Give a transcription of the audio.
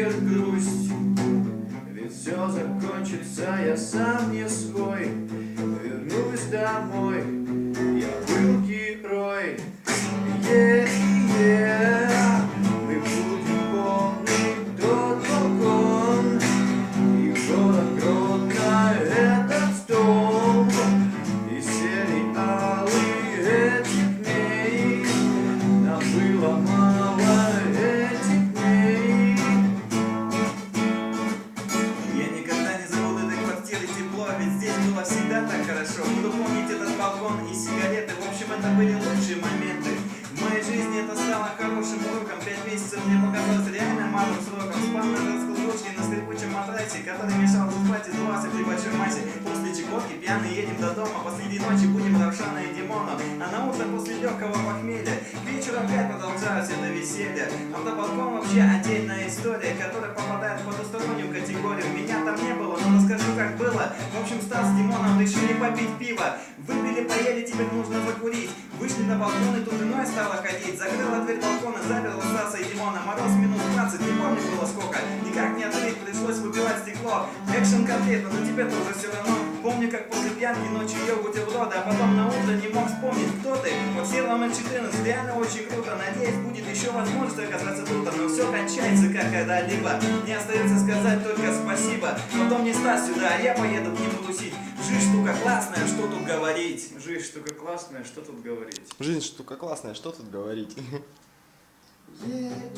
нахер грусть. Ведь все закончится, я сам не свой. Вернусь домой, я был герой. Было всегда так хорошо. Буду помнить этот балкон и сигареты, в общем, это были лучшие моменты. В моей жизни это стало хорошим уроком. Пять месяцев мне показалось реально малым сроком. Спал на раскладушке на скрипучем матрасе, который мешал спать и дувался при большой массе. После чекотки пьяный едем до дома, посреди ночи будем Равшана и Димона. А на утро после легкого похмелья к вечеру опять продолжалось это веселье. Автобалкон вообще отдельная история, которая попадает в потустороннюю категорию. Меня как было. В общем, Стас с Димоном решили попить пиво. Выпили, поели, теперь нужно закурить. Вышли на балкон и тут женой стала ходить. Закрыла дверь балкона, заперла Стаса и Димона. Мороз минус 20, не помню было сколько. Никак не открыть, пришлось выбивать стекло. Экшен конкретно, но тебе тоже все равно. Помню, как после пьянки ночью ел бутерброды, а потом на утро не мог вспомнить, кто ты. Вот сел на 14, реально очень круто. Надеюсь, будет еще возможность оказаться тут, но все кончается как когда-либо. Мне остается сказать только спасибо. Потом не Стас сюда, а я поеду к нему тусить. Жизнь штука классная, что тут говорить. Жизнь штука классная, что тут говорить Жизнь штука классная, что тут говорить? Е-е,